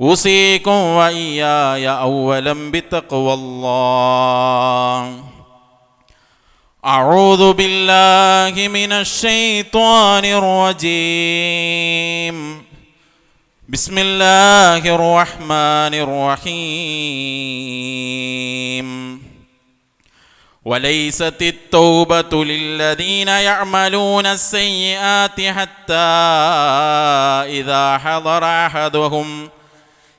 أوصيكم وإياي اولا بتقوى الله. أعوذ بالله من الشيطان الرجيم. بسم الله الرحمن الرحيم. وليست التوبة للذين يعملون السيئات حتى إذا حضر أحدهم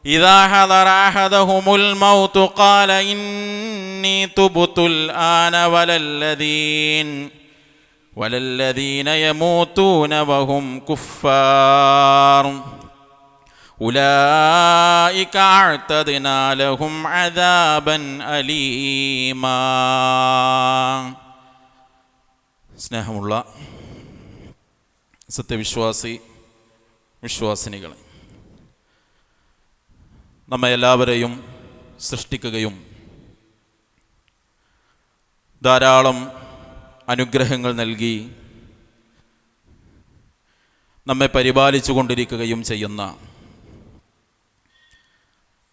إذا حضر أحدهم الموت قال إني تبت الآن ولا الذين ولا الذين يموتون وهم كفار أولئك أعتدنا لهم عذابا أليما സ്നേഹമുള്ള സത്യവിശ്വാസി വിശ്വാസിനികളെ നമ്മെ എല്ലാവരെയും സൃഷ്ടിക്കുകയും ധാരാളം അനുഗ്രഹങ്ങൾ നൽകി നമ്മെ പരിപാലിച്ചു കൊണ്ടിരിക്കുകയും ചെയ്യുന്ന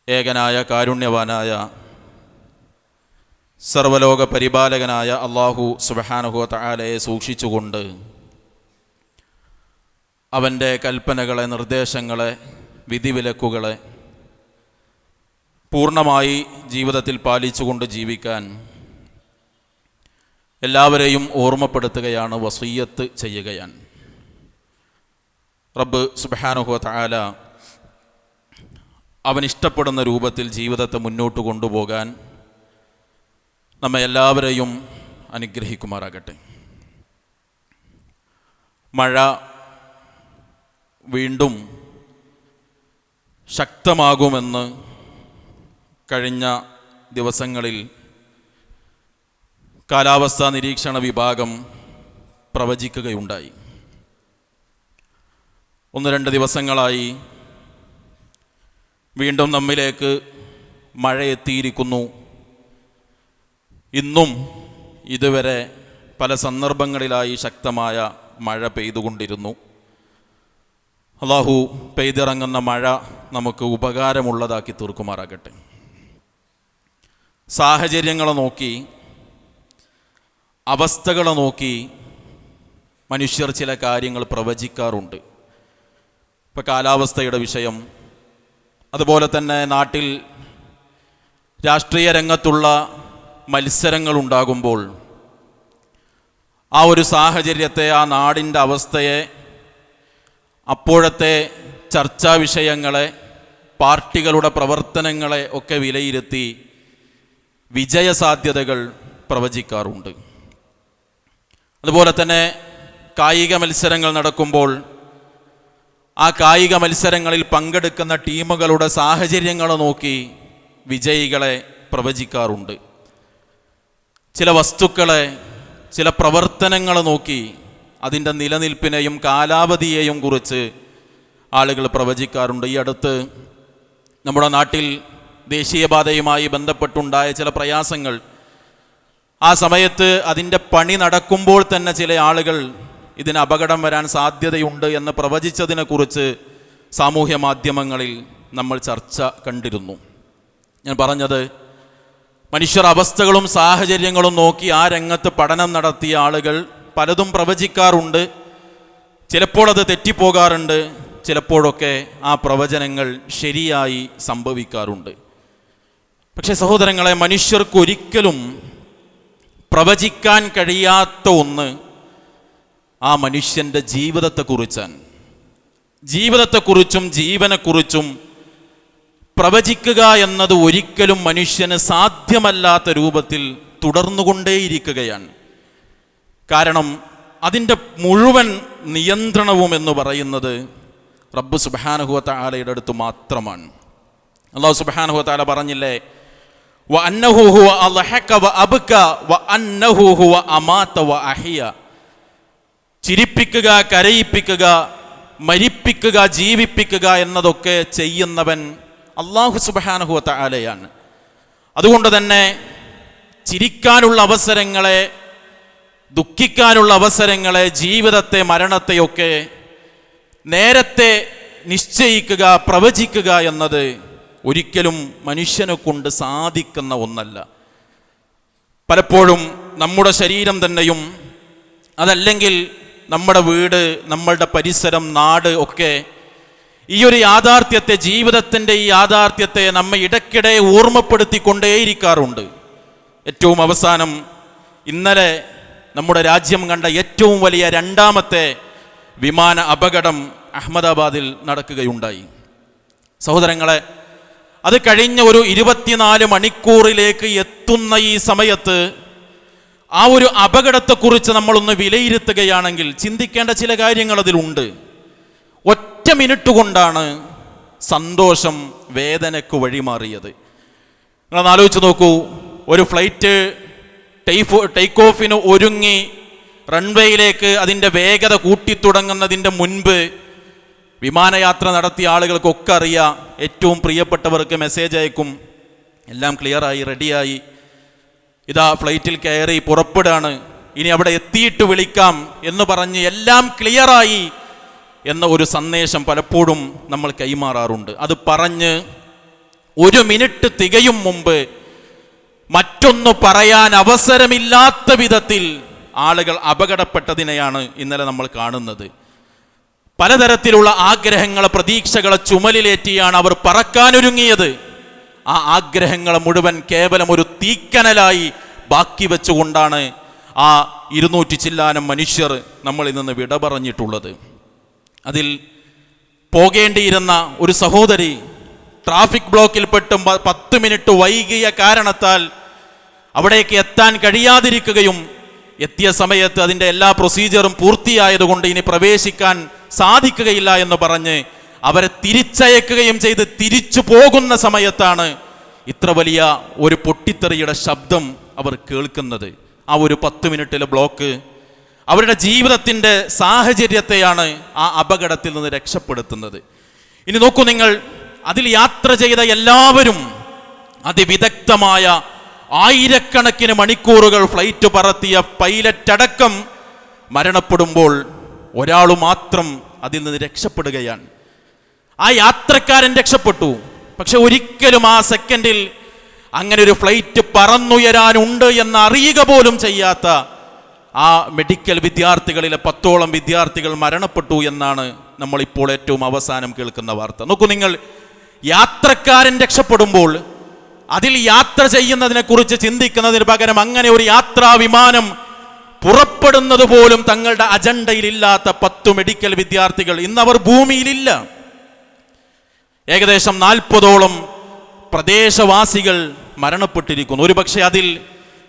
ഏകനായ കാരുണ്യവാനായ സർവലോക പരിപാലകനായ അള്ളാഹു സുബഹാനുഹു താലയെ സൂക്ഷിച്ചുകൊണ്ട് അവന്റെ കൽപ്പനകളെ നിർദ്ദേശങ്ങളെ വിധിവിലക്കുകളെ പൂർണമായി ജീവിതത്തിൽ പാലിച്ചുകൊണ്ട് ജീവിക്കാൻ എല്ലാവരെയും ഓർമ്മപ്പെടുത്തുകയാണ് വസീയത്ത് ചെയ്യുകയാണ്. റബ്ബ് സുബാനുഹു താല അവനിഷ്ടപ്പെടുന്ന രൂപത്തിൽ ജീവിതത്തെ മുന്നോട്ട് കൊണ്ടുപോകാൻ നമ്മെ എല്ലാവരെയും അനുഗ്രഹിക്കുമാറാകട്ടെ. മഴ വീണ്ടും ശക്തമാകുമെന്ന് കഴിഞ്ഞ ദിവസങ്ങളിൽ കാലാവസ്ഥാ നിരീക്ഷണ വിഭാഗം പ്രവചിക്കുകയുണ്ടായി. ഒന്ന് രണ്ട് ദിവസങ്ങളായി വീണ്ടും നമ്മിലേക്ക് മഴ എത്തിയിരിക്കുന്നു ഇന്നും ഇതുവരെ പല സന്ദർഭങ്ങളിലായി ശക്തമായ മഴ പെയ്തുകൊണ്ടിരുന്നു. അള്ളാഹു പെയ്തിറങ്ങുന്ന മഴ നമുക്ക് ഉപകാരമുള്ളതാക്കി തീർക്കുമാറാകട്ടെ. സാഹചര്യങ്ങളെ നോക്കി അവസ്ഥകളെ നോക്കി മനുഷ്യർ ചില കാര്യങ്ങൾ പ്രവചിക്കാറുണ്ട്. ഇപ്പോൾ കാലാവസ്ഥയുടെ വിഷയം അതുപോലെ തന്നെ നാട്ടിൽ രാഷ്ട്രീയ രംഗത്തുള്ള മത്സരങ്ങൾ ഉണ്ടാകുമ്പോൾ ആ ഒരു സാഹചര്യത്തെ ആ നാടിന്റെ അവസ്ഥയെ അപ്പോഴത്തെ ചർച്ചാ വിഷയങ്ങളെ പാർട്ടികളുടെ പ്രവർത്തനങ്ങളെ ഒക്കെ വിലയിരുത്തി വിജയസാധ്യതകൾ പ്രവചിക്കാറുണ്ട്. അതുപോലെ തന്നെ കായിക മത്സരങ്ങൾ നടക്കുമ്പോൾ ആ കായിക മത്സരങ്ങളിൽ പങ്കെടുക്കുന്ന ടീമുകളുടെ സാഹചര്യങ്ങൾ നോക്കി വിജയികളെ പ്രവചിക്കാറുണ്ട്. ചില വസ്തുക്കളെ ചില പ്രവർത്തനങ്ങൾ നോക്കി അതിന്റെ നിലനിൽപ്പിനെയും കാലാവധിയെയും കുറിച്ച് ആളുകൾ പ്രവചിക്കാറുണ്ട്. ഈ അടുത്ത് നമ്മുടെ നാട്ടിൽ ദേശീയപാതയുമായി ബന്ധപ്പെട്ടുണ്ടായ ചില പ്രയാസങ്ങൾ. ആ സമയത്ത് അതിന്റെ പണി നടക്കുമ്പോൾ തന്നെ ചില ആളുകൾ ഇതിന് അപകടം വരാൻ സാധ്യതയുണ്ട് എന്ന് പ്രവചിച്ചതിനെക്കുറിച്ച് സാമൂഹ്യ മാധ്യമങ്ങളിൽ നമ്മൾ ചർച്ച കണ്ടിരുന്നു. ഞാൻ പറഞ്ഞത് മനുഷ്യർ അവസ്ഥകളും സാഹചര്യങ്ങളും നോക്കി ആ രംഗത്ത് പഠനം നടത്തിയ ആളുകൾ പലതും പ്രവചിക്കാറുണ്ട്. ചിലപ്പോൾ അത് തെറ്റിപ്പോകാറുണ്ട്. ചിലപ്പോഴൊക്കെ ആ പ്രവചനങ്ങൾ ശരിയായി സംഭവിക്കാറുണ്ട്. പക്ഷേ സഹോദരങ്ങളെ മനുഷ്യർക്ക് ഒരിക്കലും പ്രവചിക്കാൻ കഴിയാത്ത ഒന്ന് ആ മനുഷ്യന്റെ ജീവിതത്തെക്കുറിച്ചാണ്. ജീവിതത്തെക്കുറിച്ചും ജീവനെക്കുറിച്ചും പ്രവചിക്കുക എന്നത് ഒരിക്കലും മനുഷ്യന് സാധ്യമല്ലാത്ത രൂപത്തിൽ തുടർന്നുകൊണ്ടേയിരിക്കുകയാണ്. കാരണം അതിന്റെ മുഴുവൻ നിയന്ത്രണവും എന്ന് പറയുന്നത് റബ്ബ് സുബാനുഹുവത്ത ആലയുടെ അടുത്ത് മാത്രമാണ്. അള്ളാഹു സുബാനുഹുവത്ത ആല പറഞ്ഞില്ലേ? ചിരിപ്പിക്കുക കരയിപ്പിക്കുക മരിപ്പിക്കുക ജീവിപ്പിക്കുക എന്നതൊക്കെ ചെയ്യുന്നവൻ അള്ളാഹു സുബാനഹുവത്ത ആലയാണ് അതുകൊണ്ട് തന്നെ ചിരിക്കാനുള്ള അവസരങ്ങളെ ദുഃഖിക്കാനുള്ള അവസരങ്ങളെ ജീവിതത്തെ മരണത്തെയൊക്കെ നേരത്തെ നിശ്ചയിക്കുക പ്രവചിക്കുക എന്നത് ഒരിക്കലും മനുഷ്യനെ കൊണ്ട് സാധിക്കുന്ന ഒന്നല്ല. പലപ്പോഴും നമ്മുടെ ശരീരം തന്നെയും അതല്ലെങ്കിൽ നമ്മുടെ വീട് നമ്മളുടെ പരിസരം നാട് ഒക്കെ ഈ ഒരു യാഥാർത്ഥ്യത്തെ ജീവിതത്തിന്റെ ഈ യാഥാർത്ഥ്യത്തെ നമ്മെ ഇടയ്ക്കിടെ ഓർമ്മപ്പെടുത്തിക്കൊണ്ടേയിരിക്കാറുണ്ട്. ഏറ്റവും അവസാനം ഇന്നലെ നമ്മുടെ രാജ്യം കണ്ട ഏറ്റവും വലിയ രണ്ടാമത്തെ വിമാന അപകടം അഹമ്മദാബാദിൽ നടക്കുകയുണ്ടായി. സഹോദരങ്ങളെ അത് കഴിഞ്ഞ ഒരു ഇരുപത്തിനാല് മണിക്കൂറിലേക്ക് എത്തുന്ന ഈ സമയത്ത് ആ ഒരു അപകടത്തെക്കുറിച്ച് നമ്മളൊന്ന് വിലയിരുത്തുകയാണെങ്കിൽ ചിന്തിക്കേണ്ട ചില കാര്യങ്ങൾ അതിലുണ്ട്. ഒറ്റ മിനിറ്റ് കൊണ്ടാണ് സന്തോഷം വേദനയ്ക്ക് വഴിമാറിയത്. നിങ്ങളൊന്ന് ആലോചിച്ച് നോക്കൂ. ഒരു ഫ്ലൈറ്റ് ടൈഫ് ടേക്ക് ഓഫിന് ഒരുങ്ങി റൺവേയിലേക്ക് അതിന്റെ വേഗത കൂട്ടിത്തുടങ്ങുന്നതിന്റെ മുൻപ് വിമാനയാത്ര നടത്തിയ ആളുകൾക്കൊക്കെ അറിയാം ഏറ്റവും പ്രിയപ്പെട്ടവർക്ക് മെസ്സേജ് അയക്കും. എല്ലാം ക്ലിയറായി റെഡിയായി ഇതാ ഫ്ലൈറ്റിൽ കയറി പുറപ്പെടുകയാണ് ഇനി അവിടെ എത്തിയിട്ട് വിളിക്കാം എന്ന് പറഞ്ഞ് എല്ലാം ക്ലിയറായി എന്ന ഒരു സന്ദേശം പലപ്പോഴും നമ്മൾ കൈമാറാറുണ്ട്. അത് പറഞ്ഞ് ഒരു മിനിറ്റ് തികയും മുമ്പ് മറ്റൊന്ന് പറയാൻ അവസരമില്ലാത്ത വിധത്തിൽ ആളുകൾ അപകടപ്പെട്ടതിനെയാണ് ഇന്നലെ നമ്മൾ കാണുന്നത്. പലതരത്തിലുള്ള ആഗ്രഹങ്ങളെ പ്രതീക്ഷകളെ ചുമലിലേറ്റിയാണ് അവർ പറക്കാനൊരുങ്ങിയത്. ആ ആഗ്രഹങ്ങളെ മുഴുവൻ കേവലം ഒരു തീക്കനലായി ബാക്കി വെച്ചുകൊണ്ടാണ് ആ ഇരുന്നൂറ്റി ചില്ലാനം മനുഷ്യർ നമ്മളിൽ നിന്ന് വിട പറഞ്ഞിട്ടുള്ളത്. അതിൽ പോകേണ്ടിയിരുന്ന ഒരു സഹോദരി ട്രാഫിക് ബ്ലോക്കിൽ പെട്ടും പത്ത് മിനിറ്റ് വൈകിയ കാരണത്താൽ അവിടേക്ക് എത്താൻ കഴിയാതിരിക്കുകയും എത്തിയ സമയത്ത് അതിന്റെ എല്ലാ പ്രൊസീജിയറും പൂർത്തിയായതുകൊണ്ട് ഇനി പ്രവേശിക്കാൻ സാധിക്കുകയില്ല എന്ന് പറഞ്ഞ് അവരെ തിരിച്ചയക്കുകയും ചെയ്ത് തിരിച്ചു പോകുന്ന സമയത്താണ് ഇത്ര വലിയ ഒരു പൊട്ടിത്തെറിയുടെ ശബ്ദം അവർ കേൾക്കുന്നത്. ആ ഒരു പത്ത് മിനിറ്റിലെ ബ്ലോക്ക് അവരുടെ ജീവിതത്തിന്റെ സാഹചര്യത്തെയാണ് ആ അപകടത്തിൽ നിന്ന് രക്ഷപ്പെടുത്തുന്നത്. ഇനി നോക്കൂ നിങ്ങൾ അതിൽ യാത്ര ചെയ്ത എല്ലാവരും അതിവിദഗ്ധമായ ആയിരക്കണക്കിന് മണിക്കൂറുകൾ ഫ്ലൈറ്റ് പറത്തിയ പൈലറ്റ് അടക്കം മരണപ്പെടുമ്പോൾ ഒരാൾ മാത്രം അതിൽ നിന്ന് രക്ഷപ്പെടുകയാണ്. ആ യാത്രക്കാരൻ രക്ഷപ്പെട്ടു. പക്ഷെ ഒരിക്കലും ആ സെക്കൻഡിൽ അങ്ങനെ ഒരു ഫ്ലൈറ്റ് പറന്നുയരാനുണ്ട് എന്ന് അറിയുക പോലും ചെയ്യാത്ത ആ മെഡിക്കൽ വിദ്യാർത്ഥികളിലെ പത്തോളം വിദ്യാർത്ഥികൾ മരണപ്പെട്ടു എന്നാണ് നമ്മൾ ഇപ്പോൾ ഏറ്റവും അവസാനം കേൾക്കുന്ന വാർത്ത. നോക്കൂ നിങ്ങൾ യാത്രക്കാരൻ രക്ഷപ്പെടുമ്പോൾ അതിൽ യാത്ര ചെയ്യുന്നതിനെക്കുറിച്ച് ചിന്തിക്കുന്നതിന് പകരം അങ്ങനെ ഒരു യാത്രാ വിമാനം പുറപ്പെടുന്നത് പോലും തങ്ങളുടെ അജണ്ടയിലില്ലാത്ത പത്തു മെഡിക്കൽ വിദ്യാർത്ഥികൾ ഇന്നവർ ഭൂമിയിലില്ല. ഏകദേശം നാൽപ്പതോളം പ്രദേശവാസികൾ മരണപ്പെട്ടിരിക്കുന്നു. ഒരുപക്ഷെ അതിൽ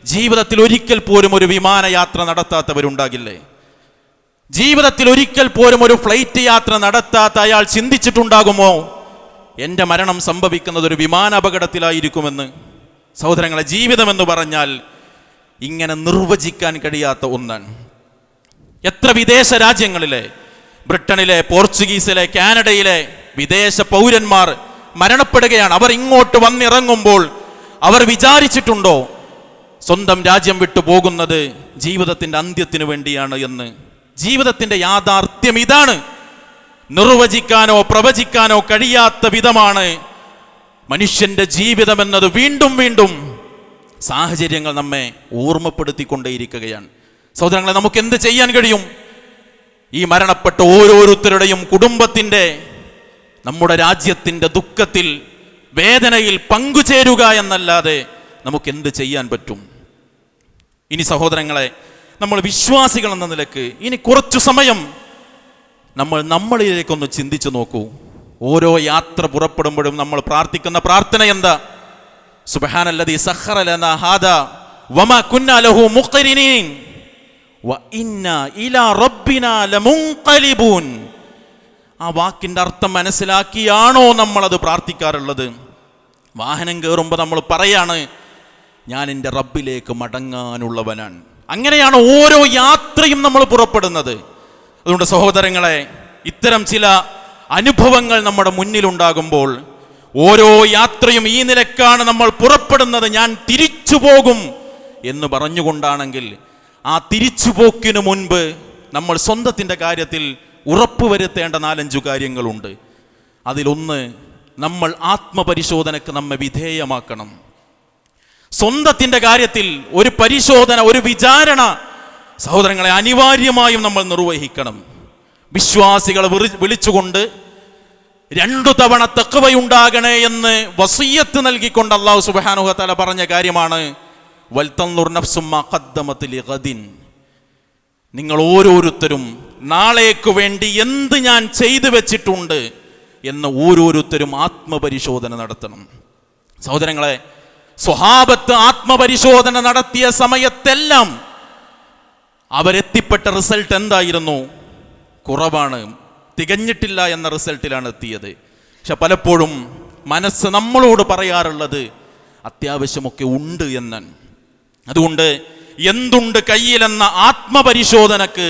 ജീവിതത്തിൽ ഒരിക്കൽ പോലും ഒരു വിമാനയാത്ര നടത്താത്തവരുണ്ടാകില്ലേ? ജീവിതത്തിൽ ഒരിക്കൽ പോലും ഒരു ഫ്ലൈറ്റ് യാത്ര നടത്താത്ത അയാൾ ചിന്തിച്ചിട്ടുണ്ടാകുമോ? എന്റെ മരണം സംഭവിക്കുന്നത് ഒരു വിമാന അപകടത്തിലായിരിക്കുമെന്ന് സഹോദരങ്ങളെ ജീവിതമെന്ന് പറഞ്ഞാൽ ഇങ്ങനെ നിർവചിക്കാൻ കഴിയാത്ത ഒന്നാണ്. എത്ര വിദേശ രാജ്യങ്ങളിലെ ബ്രിട്ടനിലെ പോർച്ചുഗീസിലെ കാനഡയിലെ വിദേശ പൗരന്മാർ മരണപ്പെടുകയാണ്. അവർ ഇങ്ങോട്ട് വന്നിറങ്ങുമ്പോൾ അവർ വിചാരിച്ചിട്ടുണ്ടോ സ്വന്തം രാജ്യം വിട്ടു പോകുന്നത് ജീവിതത്തിന്റെ അന്ത്യത്തിനു വേണ്ടിയാണ് എന്ന്. ജീവിതത്തിന്റെ യാഥാർത്ഥ്യം ഇതാണ്. നിർവചിക്കാനോ പ്രവചിക്കാനോ കഴിയാത്ത വിധമാണ് മനുഷ്യന്റെ ജീവിതം എന്നത് വീണ്ടും വീണ്ടും സാഹചര്യങ്ങൾ നമ്മെ ഓർമ്മപ്പെടുത്തിക്കൊണ്ടേയിരിക്കുകയാണ്. സഹോദരങ്ങളെ നമുക്ക് എന്ത് ചെയ്യാൻ കഴിയും? ഈ മരണപ്പെട്ട ഓരോരുത്തരുടെയും കുടുംബത്തിന്റെ നമ്മുടെ രാജ്യത്തിന്റെ ദുഃഖത്തിൽ വേദനയിൽ പങ്കുചേരുക എന്നല്ലാതെ നമുക്ക് എന്ത് ചെയ്യാൻ പറ്റും? ഇനി സഹോദരങ്ങളെ നമ്മൾ വിശ്വാസികൾ എന്ന നിലയ്ക്ക് ഇനി കുറച്ചു സമയം നമ്മൾ നമ്മളിലേക്കൊന്ന് ചിന്തിച്ചു നോക്കൂ. ഓരോ യാത്ര പുറപ്പെടുമ്പോഴും നമ്മൾ പ്രാർത്ഥിക്കുന്ന പ്രാർത്ഥന എന്താ? ഹാദാ വമാ ലഹു ഇലാ ലമുൻഖലിബൂൻ. ആ വാക്കിന്റെ അർത്ഥം മനസ്സിലാക്കിയാണോ നമ്മൾ നമ്മളത് പ്രാർത്ഥിക്കാറുള്ളത്? വാഹനം കയറുമ്പോൾ നമ്മൾ പറയാണ് ഞാൻ എന്റെ റബ്ബിലേക്ക് മടങ്ങാനുള്ളവനാണ്. അങ്ങനെയാണ് ഓരോ യാത്രയും നമ്മൾ പുറപ്പെടുന്നത്. അതുകൊണ്ട് സഹോദരങ്ങളെ ഇത്തരം ചില അനുഭവങ്ങൾ നമ്മുടെ മുന്നിലുണ്ടാകുമ്പോൾ ഓരോ യാത്രയും ഈ നിലക്കാണ് നമ്മൾ പുറപ്പെടുന്നത് ഞാൻ തിരിച്ചു പോകും എന്ന് പറഞ്ഞുകൊണ്ടാണെങ്കിൽ ആ തിരിച്ചുപോക്കിനു മുൻപ് നമ്മൾ സ്വന്തത്തിന്റെ കാര്യത്തിൽ ഉറപ്പുവരുത്തേണ്ട നാലഞ്ചു കാര്യങ്ങളുണ്ട്. അതിലൊന്ന് നമ്മൾ ആത്മപരിശോധനക്ക് നമ്മെ വിധേയമാക്കണം. സ്വന്തത്തിന്റെ കാര്യത്തിൽ ഒരു പരിശോധന ഒരു വിചാരണ സഹോദരങ്ങളെ അനിവാര്യമായും നമ്മൾ നിർവഹിക്കണം. വിശ്വാസികളെ വിളിച്ചുകൊണ്ട് രണ്ടു തവണ തെക്കുവയുണ്ടാകണേ എന്ന് വസീയത്ത് നൽകിക്കൊണ്ട് അള്ളാഹു സുബാനുഹത്തല തല പറഞ്ഞ കാര്യമാണ്. നിങ്ങൾ ഓരോരുത്തരും നാളേക്ക് വേണ്ടി എന്ത് ഞാൻ ചെയ്തു വെച്ചിട്ടുണ്ട് എന്ന് ഓരോരുത്തരും ആത്മപരിശോധന നടത്തണം. സഹോദരങ്ങളെ സ്വഹാബത്ത് ആത്മപരിശോധന നടത്തിയ സമയത്തെല്ലാം അവരെത്തിപ്പെട്ട റിസൾട്ട് എന്തായിരുന്നു? കുറവാണ്. തികഞ്ഞിട്ടില്ല എന്ന റിസൾട്ടിലാണ് എത്തിയത്. പക്ഷെ പലപ്പോഴും മനസ്സ് നമ്മളോട് പറയാറുള്ളത് അത്യാവശ്യമൊക്കെ ഉണ്ട് എന്നൻ അതുകൊണ്ട് എന്തുണ്ട് കയ്യിലെന്ന ആത്മപരിശോധനക്ക്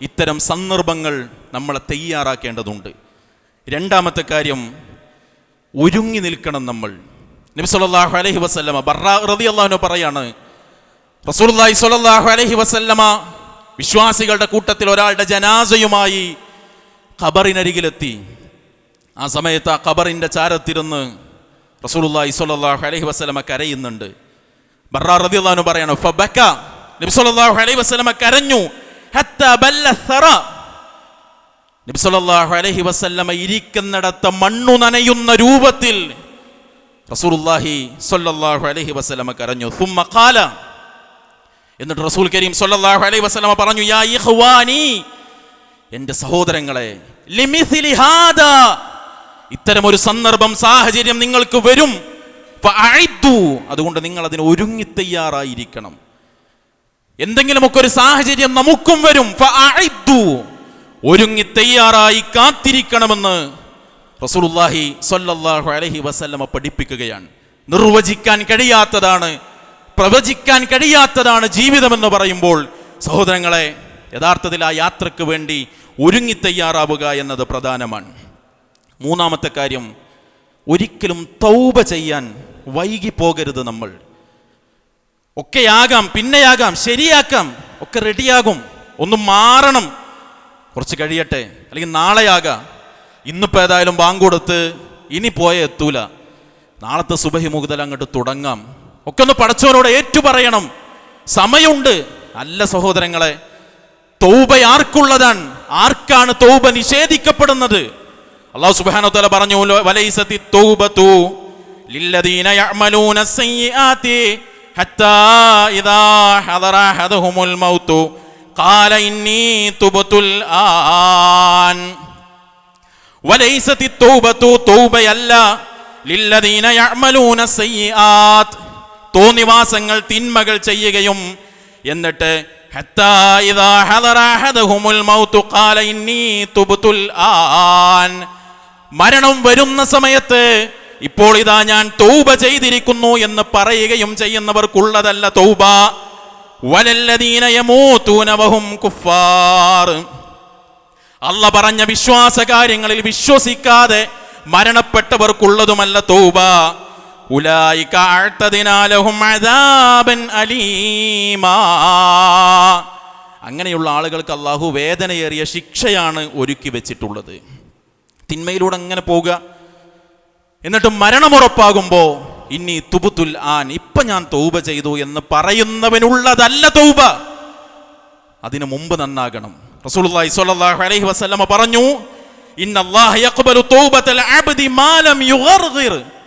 ഇത്തരം സന്ദർഭങ്ങൾ നമ്മളെ തയ്യാറാക്കേണ്ടതുണ്ട്. രണ്ടാമത്തെ കാര്യം ഒരുങ്ങി നിൽക്കണം നമ്മൾ. നബി സല്ലല്ലാഹു അലൈഹി വസല്ലമ ബർറാ പറയാണ് റസൂലുള്ളാഹി സ്വല്ലല്ലാഹു അലൈഹി വസല്ലമ വിശ്വാസികളുടെ കൂട്ടത്തിൽ ഒരാളുടെ ജനാസയുമായി ഖബറിനരികിലെത്തി. ആ സമയത്ത് ആ ഖബറിന്റെ ചാരത്തിരുന്ന് റസൂലുള്ളാഹി സ്വല്ലല്ലാഹു അലൈഹി വസല്ലമ കരയുന്നുണ്ട്. ബറാ റളിയല്ലാഹു പറയാണ് ഫബക നബി സ്വല്ലല്ലാഹു അലൈഹി വസല്ലമ കരഞ്ഞു. ഹത്ത ബല്ല സറ നബി സ്വല്ലല്ലാഹു അലൈഹി വസല്ലമ ഇരിക്കുന്നിടത്ത് മണ്ണു നനയുന്ന രൂപത്തിൽ റസൂലുള്ളാഹി സ്വല്ലല്ലാഹു അലൈഹി വസല്ലമ കരഞ്ഞു. സുമ്മ ഖാല. എന്നിട്ട് റസൂൽ കരീം സ്വല്ലല്ലാഹു അലൈഹി വസല്ലമ പറഞ്ഞു യാ ഇഖ്വാനി എന്റെ സഹോദരങ്ങളെ ഇത്തരം ഒരു സന്ദർഭം സാഹചര്യം നിങ്ങൾക്ക് വരും. അതുകൊണ്ട് നിങ്ങൾ അതിന് ഒരുങ്ങി തയ്യാറായിരിക്കണം. എന്തെങ്കിലുമൊക്കെ ഒരു സാഹചര്യം നമുക്കും വരും. ഒരുങ്ങി തയ്യാറായി കാത്തിരിക്കണമെന്ന് റസൂലുള്ളാഹി സ്വല്ലല്ലാഹു അലഹി വസല്ലമ പഠിപ്പിക്കുകയാണ്. നിർവചിക്കാൻ കഴിയാത്തതാണ് പ്രവചിക്കാൻ കഴിയാത്തതാണ് ജീവിതമെന്ന് പറയുമ്പോൾ സഹോദരങ്ങളെ യഥാർത്ഥത്തിൽ ആ യാത്രയ്ക്ക് വേണ്ടി ഒരുങ്ങി തയ്യാറാവുക എന്നത് പ്രധാനമാണ്. മൂന്നാമത്തെ കാര്യം ഒരിക്കലും തൗബ ചെയ്യാൻ വൈകി പോകരുത് നമ്മൾ. ഒക്കെയാകാം പിന്നെയാകാം ശരിയാക്കാം ഒക്കെ റെഡിയാകും ഒന്ന് മാറണം. കുറച്ച് കഴിയട്ടെ അല്ലെങ്കിൽ നാളെയാകാം. ഇന്നിപ്പോൾ ഏതായാലും ബാങ്ക് കൊടുത്ത് ഇനി പോയേ എത്തൂല. നാളത്തെ സുബഹി മുതൽ അങ്ങോട്ട് തുടങ്ങാം. ഒക്കെ ഒന്ന് പടച്ചവനോട് ഏറ്റു പറയണം സമയമുണ്ട്. അല്ല സഹോദരങ്ങളെ തൗബ ആർക്കുള്ളതാണ്? ആർക്കാണ് തൗബ നിഷേധിക്കപ്പെടുന്നത്? അള്ളാഹു സുബ്ഹാനഹു തആല പറഞ്ഞു വലൈസത്തി തൗബതു ലില്ലദീന യഅമലൂന സയ്യിആതി ഹത്താ ഇദാ ഹദറ അഹദഹുമുൽ മൗതു ഖാല ഇന്നി തുബതുൽ ആൻ. വലൈസത്തി തൗബതു തൗബയല്ല ലില്ലദീന യഅമലൂന സയ്യിആത് തോന്നിവാസങ്ങൾ തിന്മകൾ ചെയ്യുകയും എന്നിട്ട് ഹത്താ إذا حضر أحدهم الموت قال إني تبت الآن മരണം വരുന്ന സമയത്ത് ഇപ്പോൾ ഇതാ ഞാൻ തൗബ ചെയ്തിരിക്കുന്നു എന്ന് പറയുകയും ചെയ്യുന്നവർക്കുള്ളതല്ല തൗബ. വലല്ലദീന കുഫാർ അല്ല പറഞ്ഞ വിശ്വാസ കാര്യങ്ങളിൽ വിശ്വസിക്കാതെ മരണപ്പെട്ടവർക്കുള്ളതുമല്ല തൗബ. ഉലായിക അഅ്തദിനാലഹും അദാബൻ അലീമാ. അങ്ങനെയുള്ള ആളുകൾക്ക് അള്ളാഹു വേദനയേറിയ ശിക്ഷയാണ് ഒരുക്കി വെച്ചിട്ടുള്ളത്. തിന്മയിലൂടെ അങ്ങനെ പോവുക? എന്നിട്ട് മരണമുറപ്പാകുമ്പോ ഇനി തുബുത്തുൽ ആൻ ഇപ്പൊ ഞാൻ തൗബ ചെയ്തു എന്ന് പറയുന്നവനുള്ളതല്ല തൗബ. അതിനു മുമ്പ് നന്നാകണം. റസൂലുള്ളാഹി സ്വല്ലല്ലാഹു അലൈഹി വസല്ലമ പറഞ്ഞു ഇന്നല്ലാഹു യഖ്ബലു തൗബത്തൽ അബ്ദി മാ ലം യുഗർഗിർ.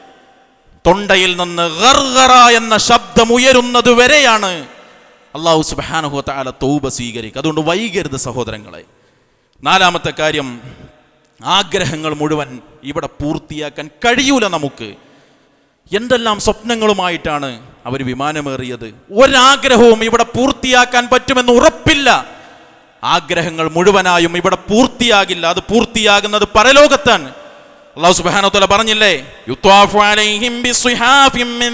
തൊണ്ടയിൽ നിന്ന് ഗർഗറ എന്ന ശബ്ദം ഉയരുന്നത് വരെയാണ് അള്ളാഹു തആല തൗബ സ്വീകരിക്കുക. അതുകൊണ്ട് വൈകരുത് സഹോദരങ്ങളെ. നാലാമത്തെ കാര്യം ആഗ്രഹങ്ങൾ മുഴുവൻ ഇവിടെ പൂർത്തിയാക്കാൻ കഴിയൂല നമുക്ക്. എന്തെല്ലാം സ്വപ്നങ്ങളുമായിട്ടാണ് അവർ വിമാനമേറിയത്? ഒരാഗ്രഹവും ഇവിടെ പൂർത്തിയാക്കാൻ പറ്റുമെന്ന് ഉറപ്പില്ല. ആഗ്രഹങ്ങൾ മുഴുവനായും ഇവിടെ പൂർത്തിയാകില്ല. അത് പൂർത്തിയാകുന്നത് പരലോകത്താണ്. അള്ളാഹു സുബ്ഹാനഹു വതആല പറഞ്ഞില്ലേ? അലൈഹിം മിൻ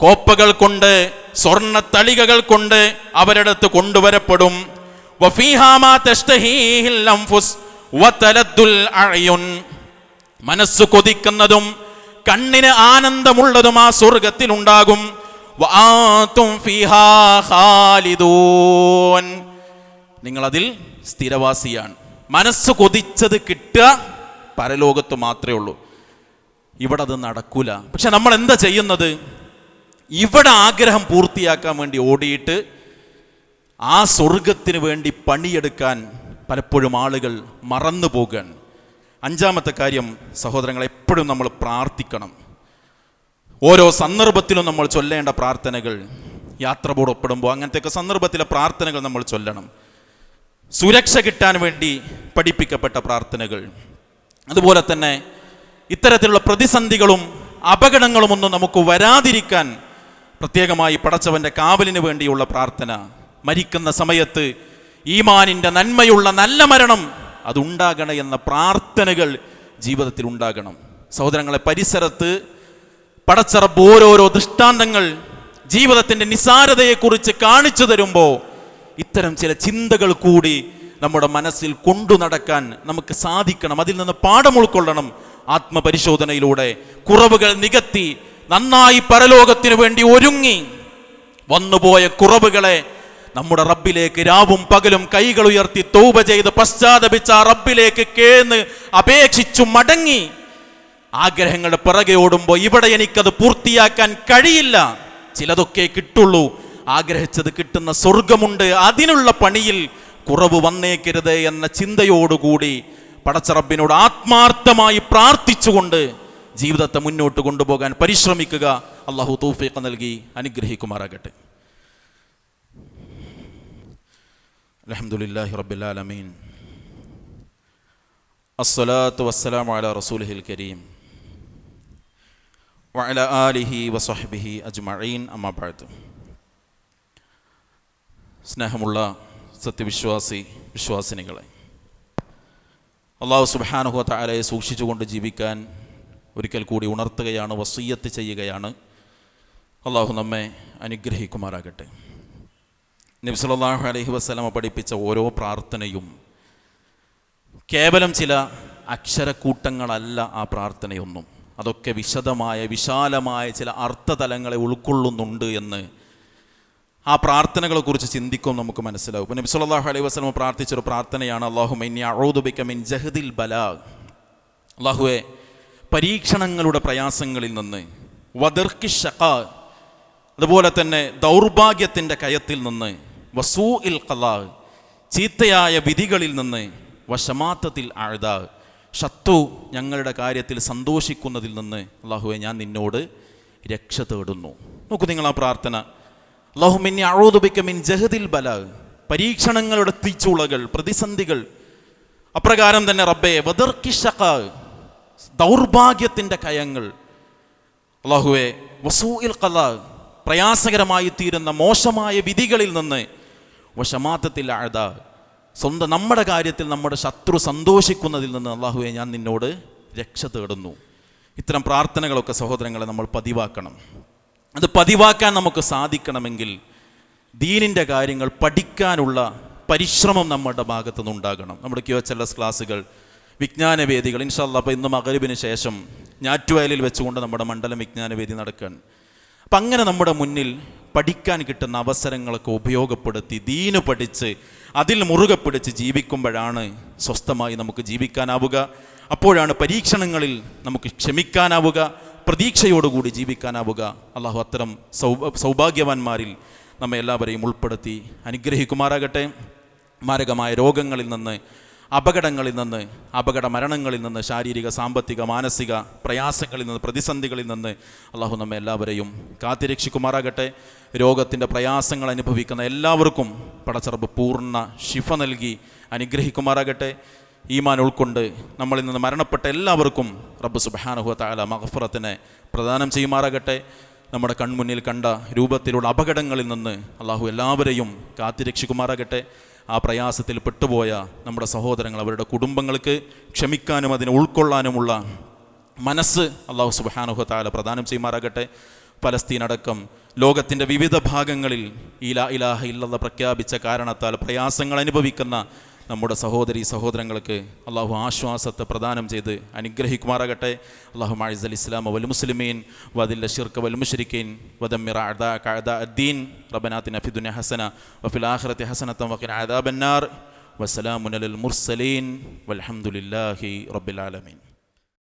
കോപ്പകൾ കൊണ്ട് സ്വർണ തളികകൾ കൊണ്ട് അവരടുത്ത് കൊണ്ടുവരപ്പെടും. മനസ്സു കൊതിക്കുന്നതും കണ്ണിന് ആനന്ദമുള്ളതും ആ സ്വർഗത്തിൽ ഉണ്ടാകും നിങ്ങൾ അതിൽ സ്ഥിരവാസിയാണ്. മനസ്സ് കൊതിച്ചത് കിട്ടുക പരലോകത്ത് മാത്രമേ ഉള്ളൂ. ഇവിടെ അത് നടക്കൂല. പക്ഷെ നമ്മൾ എന്താ ചെയ്യുന്നത്? ഇവിടെ ആഗ്രഹം പൂർത്തിയാക്കാൻ വേണ്ടി ഓടിയിട്ട് ആ സ്വർഗത്തിന് വേണ്ടി പണിയെടുക്കാൻ പലപ്പോഴും ആളുകൾ മറന്നു പോകുകയാണ്. അഞ്ചാമത്തെ കാര്യം സഹോദരങ്ങൾ എപ്പോഴും നമ്മൾ പ്രാർത്ഥിക്കണം. ഓരോ സന്ദർഭത്തിലും നമ്മൾ ചൊല്ലേണ്ട പ്രാർത്ഥനകൾ യാത്ര പുറപ്പെടുമ്പോൾ അങ്ങനത്തെയൊക്കെ സന്ദർഭത്തിലെ പ്രാർത്ഥനകൾ നമ്മൾ ചൊല്ലണം. സുരക്ഷ കിട്ടാൻ വേണ്ടി പഠിപ്പിക്കപ്പെട്ട പ്രാർത്ഥനകൾ. അതുപോലെ തന്നെ ഇത്തരത്തിലുള്ള പ്രതിസന്ധികളും അപകടങ്ങളും ഒന്നും നമുക്ക് വരാതിരിക്കാൻ പ്രത്യേകമായി പടച്ചവന്റെ കാവലിന് വേണ്ടിയുള്ള പ്രാർത്ഥന. മരിക്കുന്ന സമയത്ത് ഈമാനിന്റെ നന്മയുള്ള നല്ല മരണം അതുണ്ടാകണം എന്ന പ്രാർത്ഥനകൾ ജീവിതത്തിൽ ഉണ്ടാകണം. സഹോദരങ്ങളെ പരിസരത്ത് പടച്ചറപ്പ് ഓരോരോ ദൃഷ്ടാന്തങ്ങൾ ജീവിതത്തിന്റെ നിസാരതയെക്കുറിച്ച് കാണിച്ചു തരുമ്പോൾ ഇത്തരം ചില ചിന്തകൾ കൂടി നമ്മുടെ മനസ്സിൽ കൊണ്ടു നടക്കാൻ നമുക്ക് സാധിക്കണം. അതിൽ നിന്ന് പാഠം ഉൾക്കൊള്ളണം ആത്മപരിശോധനയിലൂടെ. കുറവുകൾ നികത്തി നന്നായി പരലോകത്തിനു വേണ്ടി ഒരുങ്ങി. വന്നുപോയ കുറവുകളെ നമ്മുടെ റബ്ബിലേക്ക് രാവും പകലും കൈകൾ ഉയർത്തി തൗബ ചെയ്ത് പശ്ചാത്തപിച്ച ആ റബ്ബിലേക്ക് കേന്ന് അപേക്ഷിച്ചു മടങ്ങി. ആഗ്രഹങ്ങളുടെ പിറകെ ഓടുമ്പോൾ ഇവിടെ എനിക്കത് പൂർത്തിയാക്കാൻ കഴിയില്ല. ചിലതൊക്കെ കിട്ടുള്ളൂ. ആഗ്രഹിച്ചത് കിട്ടുന്ന സ്വർഗമുണ്ട്. അതിനുള്ള പണിയിൽ കുറവ് വന്നേക്കരുത് എന്ന ചിന്തയോടുകൂടി പടച്ചറബിനോട് ആത്മാർത്ഥമായി പ്രാർത്ഥിച്ചുകൊണ്ട് ജീവിതത്തെ മുന്നോട്ട് കൊണ്ടുപോകാൻ പരിശ്രമിക്കുക. അള്ളാഹു തൗഫീഖ് നൽകി. അനുഗ്രഹിക്കുമാറാകട്ടെ. അലഹമുല്ലാഹി റബ്ബുലാലമീൻ അസ്സലാത്തു വസ്സലാമു അലാ കരീം. വഅല ആലിഹി വസഹ്ബിഹി അജ്മഈൻ. അമ്മാ ബഅദ്. സ്നേഹമുള്ള സത്യവിശ്വാസി വിശ്വാസിനികളെ അള്ളാഹു സുബ്ഹാനഹു തആലയെ സൂക്ഷിച്ചുകൊണ്ട് ജീവിക്കാൻ ഒരിക്കൽ കൂടി ഉണർത്തുകയാണ് വസീയത്ത് ചെയ്യുകയാണ്. അള്ളാഹു നമ്മെ അനുഗ്രഹിക്കുമാറാകട്ടെ. നബി അലഹി വസല്ലമ പഠിപ്പിച്ച ഓരോ പ്രാർത്ഥനയും കേവലം ചില അക്ഷരക്കൂട്ടങ്ങളല്ല ആ പ്രാർത്ഥനയൊന്നും. അതൊക്കെ വിശദമായ വിശാലമായ ചില അർത്ഥതലങ്ങളെ ഉൾക്കൊള്ളുന്നുണ്ട് എന്ന് ആ പ്രാർത്ഥനകളെ കുറിച്ച് ചിന്തിക്കും നമുക്ക് മനസ്സിലാവും. നബി സല്ലല്ലാഹു അലൈഹി പ്രാർത്ഥിച്ച പ്രാർത്ഥിച്ചൊരു പ്രാർത്ഥനയാണ് അള്ളാഹു മിൻ ജഹദിൽ ബലാ. അള്ളാഹുവെ പരീക്ഷണങ്ങളുടെ പ്രയാസങ്ങളിൽ നിന്ന് വദർക്കി ഷഖാ അതുപോലെ തന്നെ ദൗർഭാഗ്യത്തിന്റെ കയത്തിൽ നിന്ന് വസൂ ഇൽ കലാ ചീത്തയായ വിധികളിൽ നിന്ന് വശമാത്തത്തിൽ ആഴ്ത ശത്രു ഞങ്ങളുടെ കാര്യത്തിൽ സന്തോഷിക്കുന്നതിൽ നിന്ന് അള്ളാഹുവെ ഞാൻ നിന്നോട് രക്ഷ തേടുന്നു. നോക്കൂ നിങ്ങൾ ആ പ്രാർത്ഥന. അള്ളാഹു അഴോദുബിക്കമിൻ ജഹദിൽ ബല. പരീക്ഷണങ്ങളുടെ തീച്ചുളകൾ പ്രതിസന്ധികൾ. അപ്രകാരം തന്നെ റബ്ബെ വദർക്കിഷക ദൗർഭാഗ്യത്തിന്റെ കയങ്ങൾ. അള്ളാഹുവെ വസൂഇൽ കല പ്രയാസകരമായി തീരുന്ന മോശമായ വിധികളിൽ നിന്ന് വശമാത്തത്തിൽ അഴുത സ്വന്തം നമ്മുടെ കാര്യത്തിൽ നമ്മുടെ ശത്രു സന്തോഷിക്കുന്നതിൽ നിന്ന് അള്ളാഹുവെ ഞാൻ നിന്നോട് രക്ഷ തേടുന്നു. ഇത്തരം പ്രാർത്ഥനകളൊക്കെ സഹോദരങ്ങളെ നമ്മൾ പതിവാക്കണം. അത് പതിവാക്കാൻ നമുക്ക് സാധിക്കണമെങ്കിൽ ദീനിന്റെ കാര്യങ്ങൾ പഠിക്കാനുള്ള പരിശ്രമം നമ്മുടെ ഭാഗത്തു നിന്നുണ്ടാകണം നമ്മുടെ ക്യു എച്ച് എൽ എസ് ക്ലാസ്സുകൾ വിജ്ഞാനവേദികൾ. ഇൻഷാല്ല അപ്പോൾ ഇന്ന് മകരുവിന് ശേഷം ഞാറ്റുവയലിൽ വെച്ചുകൊണ്ട് നമ്മുടെ മണ്ഡലം വിജ്ഞാനവേദി നടക്കുകയാണ് അപ്പം അങ്ങനെ നമ്മുടെ മുന്നിൽ പഠിക്കാൻ കിട്ടുന്ന അവസരങ്ങളൊക്കെ ഉപയോഗപ്പെടുത്തി ദീന് പഠിച്ച് അതിൽ മുറുകെ പിടിച്ച് ജീവിക്കുമ്പോഴാണ് സ്വസ്ഥമായി നമുക്ക് ജീവിക്കാനാവുക. അപ്പോഴാണ് പരീക്ഷണങ്ങളിൽ നമുക്ക് ക്ഷമിക്കാനാവുക. പ്രതീക്ഷയോടുകൂടി ജീവിക്കാനാവുക. അള്ളാഹു അത്തരം സൗഭാഗ്യവാന്മാരിൽ നമ്മെ എല്ലാവരെയും ഉൾപ്പെടുത്തി അനുഗ്രഹിക്കുമാറാകട്ടെ. മാരകമായ രോഗങ്ങളിൽ നിന്ന് അപകടങ്ങളിൽ നിന്ന് അപകട മരണങ്ങളിൽ നിന്ന് ശാരീരിക സാമ്പത്തിക മാനസിക പ്രയാസങ്ങളിൽ നിന്ന് പ്രതിസന്ധികളിൽ നിന്ന് അള്ളാഹു നമ്മെ എല്ലാവരെയും കാത്തിരക്ഷിക്കുമാറാകട്ടെ. രോഗത്തിന്റെ പ്രയാസങ്ങൾ അനുഭവിക്കുന്ന എല്ലാവർക്കും പടച്ചറബ് പൂർണ ശിഫ നൽകി അനുഗ്രഹിക്കുമാറാകട്ടെ. ഈമാൻ ഉൾക്കൊണ്ട് നമ്മളിൽ നിന്ന് മരണപ്പെട്ട എല്ലാവർക്കും റബ്ബ് സുബാനുഹു താല മഹഫറത്തിനെ പ്രദാനം ചെയ്യുമാറാകട്ടെ. നമ്മുടെ കൺമുന്നിൽ കണ്ട രൂപത്തിലുള്ള അപകടങ്ങളിൽ നിന്ന് അള്ളാഹു എല്ലാവരെയും കാത്തിരക്ഷിക്കുമാറാകട്ടെ. ആ പ്രയാസത്തിൽ പെട്ടുപോയ നമ്മുടെ സഹോദരങ്ങൾ അവരുടെ കുടുംബങ്ങൾക്ക് ക്ഷമിക്കാനും അതിനെ ഉൾക്കൊള്ളാനുമുള്ള മനസ്സ് അള്ളാഹു സുബാനുഹു താല പ്രദാനം ചെയ്യുമാറാകട്ടെ. പലസ്തീൻ അടക്കം ലോകത്തിന്റെ വിവിധ ഭാഗങ്ങളിൽ ഇലാ ഇലാഹ ഇല്ലെന്ന് പ്രഖ്യാപിച്ച കാരണത്താൽ പ്രയാസങ്ങൾ അനുഭവിക്കുന്ന നമ്മുടെ സഹോദരി സഹോദരങ്ങൾക്ക് അള്ളാഹു ആശ്വാസത്തെ പ്രദാനം ചെയ്ത് അനുഗ്രഹിക്കുമാറാകട്ടെ. അള്ളാഹു മാഴിസ് അലി ഇസ്ലാം വൽ മുസ്ലിമീൻ വദില്ല ഷിർക്ക് വൽ മുഷരിക്കീൻ അദാ കഅദാ അദ്ദീൻ റബനാത്തിൻ അഫിദുന ഹസന വഫിൽ ആഖിറതി ഹസനത വഖിന അദാബന്നാർ വസ്സലാമുൻ അലൽ മുർസലീൻ. വൽഹംദുലില്ലാഹി റബ്ബിൽ ആലമീൻ.